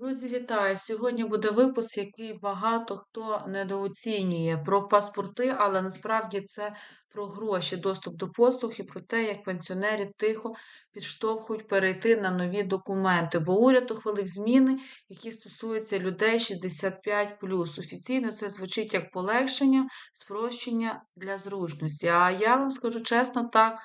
Друзі, вітаю! Сьогодні буде випуск, який багато хто недооцінює про паспорти, але насправді це про гроші, доступ до послуг і про те, як пенсіонерів тихо підштовхують перейти на нові документи. Бо уряд ухвалив зміни, які стосуються людей 65+. Офіційно це звучить як полегшення, спрощення для зручності. А я вам скажу чесно, так,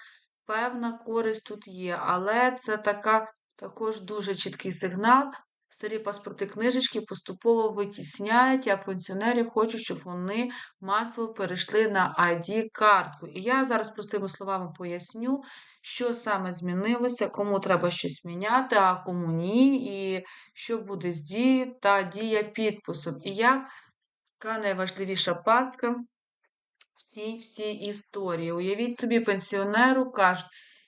певна користь тут є, але це така. Також дуже чіткий сигнал, Старі паспорти книжечки поступово витісняють, а пенсіонерів хочуть, щоб вони масово перейшли на ID-картку. І я зараз простими словами поясню, що саме змінилося, кому треба щось міняти, а кому ні, і що буде з дією та дія підписом. І яка найважливіша пастка в цій всій історії. Уявіть собі, пенсіонеру кажуть,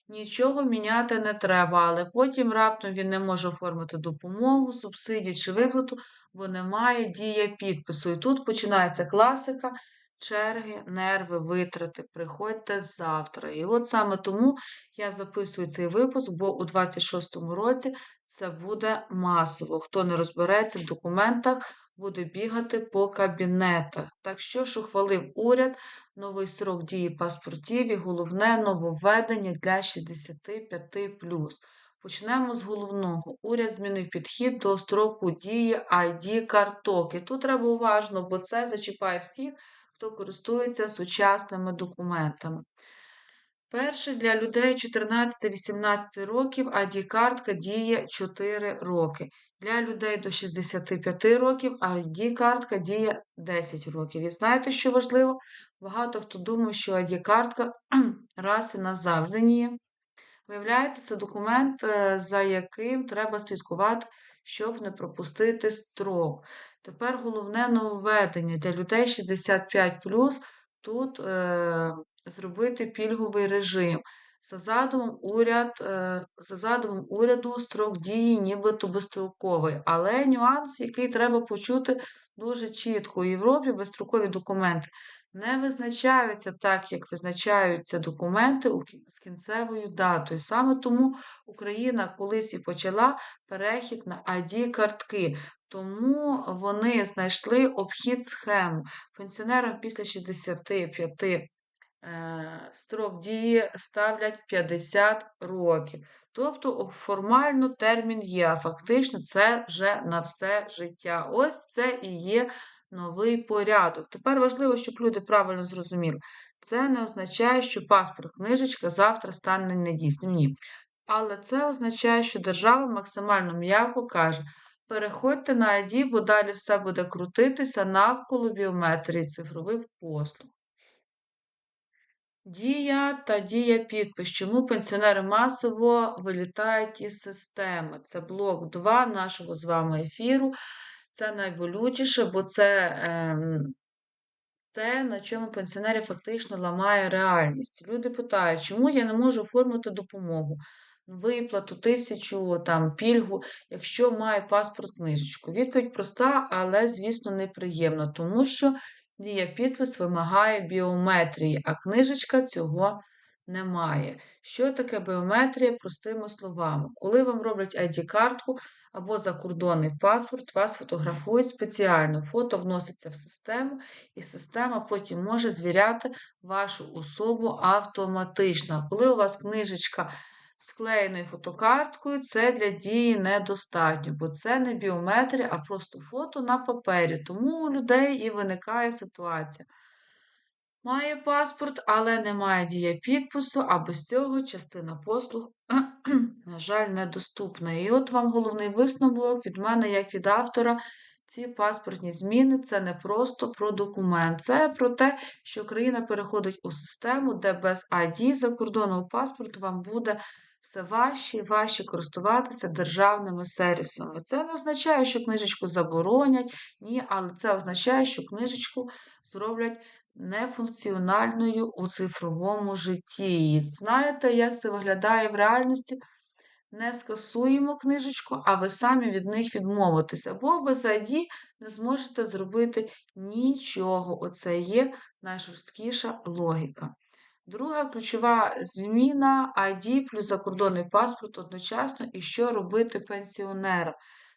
Нічого міняти не треба, але потім раптом він не може оформити допомогу, субсидію чи виплату, бо немає дія підпису. І тут починається класика, черги, нерви, витрати. Приходьте завтра. І от саме тому я записую цей випуск, бо у 26-му році це буде масово. Хто не розбереться в документах, буде бігати по кабінетах. Так що ж ухвалив уряд новий срок дії паспортів і головне нововведення для 65. Почнемо з головного. Уряд змінив підхід до строку дії ID карток. І тут треба уважно, бо це зачіпає всіх, хто користується сучасними документами. Перше для людей 14-18 років ID-картка діє 4 роки. Для людей до 65 років ID-картка діє 10 років. І знаєте, що важливо? Багато хто думає, що ID-картка раз і назавжди ні. Виявляється, це документ, е, за яким треба слідкувати, щоб не пропустити строк. Тепер головне нововведення для людей 65 тут е, зробити пільговий режим. За задумом уряд, е, за задумом уряду строк дії нібито безстроковий, але нюанс, який треба почути дуже чітко. У Європі безстрокові документи не визначаються так, як визначаються документи з кінцевою датою. Саме тому Україна колись і почала перехід на ID-картки. Тому вони знайшли обхід схему. Пенсіонерам після 65 Е, строк дії ставлять 50 років. Тобто формально термін є, а фактично це вже на все життя. Ось це і є новий порядок. Тепер важливо, щоб люди правильно зрозуміли. Це не означає, що паспорт книжечка завтра стане недійсним. Ні. Але це означає, що держава максимально м'яко каже: переходьте на ID, бо далі все буде крутитися навколо біометрії цифрових послуг. Дія та дія підпис. Чому пенсіонери масово вилітають із системи? Це блок 2 нашого з вами ефіру. Це найболючіше, бо це е, те, на чому пенсіонери фактично ламає реальність. Люди питають, чому я не можу оформити допомогу, виплату, тисячу, там, пільгу, якщо маю паспорт книжечку. Відповідь проста, але, звісно, неприємна, тому що Дія підпис вимагає біометрії, а книжечка цього немає. Що таке біометрія? Простими словами, коли вам роблять ID-картку або закордонний паспорт, вас фотографують спеціально. Фото вноситься в систему, і система потім може звіряти вашу особу автоматично. Коли у вас книжечка склеєною фотокарткою це для дії недостатньо, бо це не біометрія, а просто фото на папері. Тому у людей і виникає ситуація. Має паспорт, але немає дія підпису, а без цього частина послуг, на жаль, недоступна. І от вам головний висновок від мене, як від автора. Ці паспортні зміни це не просто про документ, це про те, що країна переходить у систему, де без ID закордонного паспорту вам буде все важче і важче користуватися державними сервісами. Це не означає, що книжечку заборонять, ні, але це означає, що книжечку зроблять нефункціональною у цифровому житті. Знаєте, як це виглядає в реальності? Не скасуємо книжечку, а ви самі від них відмовитеся. Бо без ID не зможете зробити нічого. Оце є найжорсткіша логіка. Друга ключова зміна ID плюс закордонний паспорт одночасно і що робити пенсіонерам.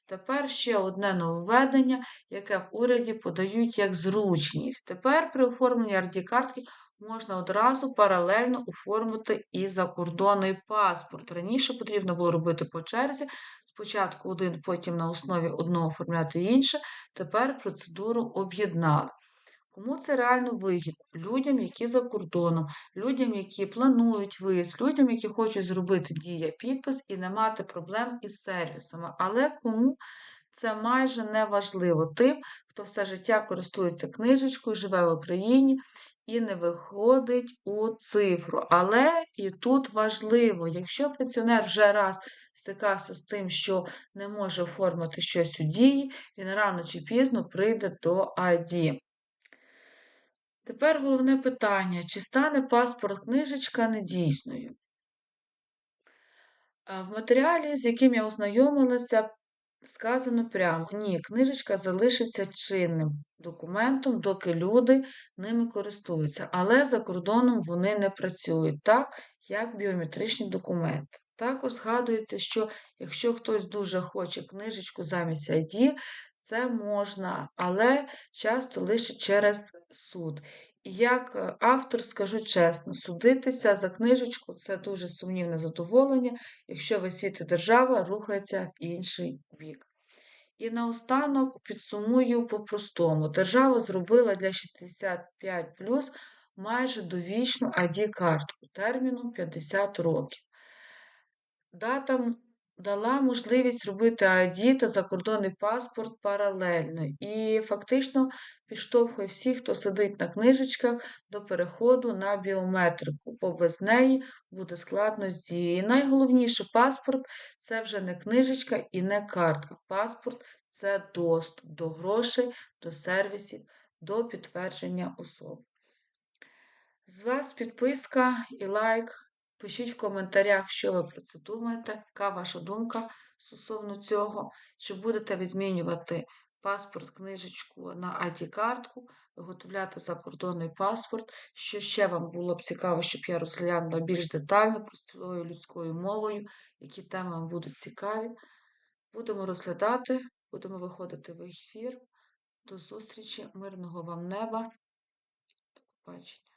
Тепер ще одне нововведення, яке в уряді подають як зручність. Тепер при оформленні ID-картки можна одразу паралельно оформити і закордонний паспорт. Раніше потрібно було робити по черзі. Спочатку один, потім на основі одного оформляти інше. Тепер процедуру об'єднали. Кому це реально вигідно? Людям, які за кордоном, людям, які планують виїзд, людям, які хочуть зробити дія підпис і не мати проблем із сервісами. Але кому це майже не важливо тим, хто все життя користується книжечкою, живе в Україні і не виходить у цифру. Але і тут важливо, якщо пенсіонер вже раз стикався з тим, що не може оформити щось у дії, він рано чи пізно прийде до ID. Тепер головне питання: чи стане паспорт книжечка недійсною? В матеріалі, з яким я ознайомилася, сказано прямо: ні, книжечка залишиться чинним документом, доки люди ними користуються, але за кордоном вони не працюють, так, як біометричні документи. Також згадується, що якщо хтось дуже хоче книжечку замість ID, це можна, але часто лише через суд. І як е, автор, скажу чесно, судитися за книжечку це дуже сумнівне задоволення, якщо весь світ і держава рухається в інший бік. І наостанок підсумую по-простому: держава зробила для 65 майже довічну ID-картку терміном 50 років. Дата дала можливість робити ID та закордонний паспорт паралельно. І фактично підштовхує всіх, хто сидить на книжечках до переходу на біометрику, бо без неї буде складно з дією. І найголовніше паспорт це вже не книжечка і не картка. Паспорт це доступ до грошей, до сервісів, до підтвердження особи. З вас підписка і лайк. Пишіть в коментарях, що ви про це думаєте, яка ваша думка стосовно цього, чи будете ви змінювати паспорт, книжечку на ID-картку, виготовляти закордонний паспорт. Що ще вам було б цікаво, щоб я розглянула більш детально, простою людською мовою, які теми вам будуть цікаві. Будемо розглядати, будемо виходити в ефір. До зустрічі, мирного вам неба. До побачення.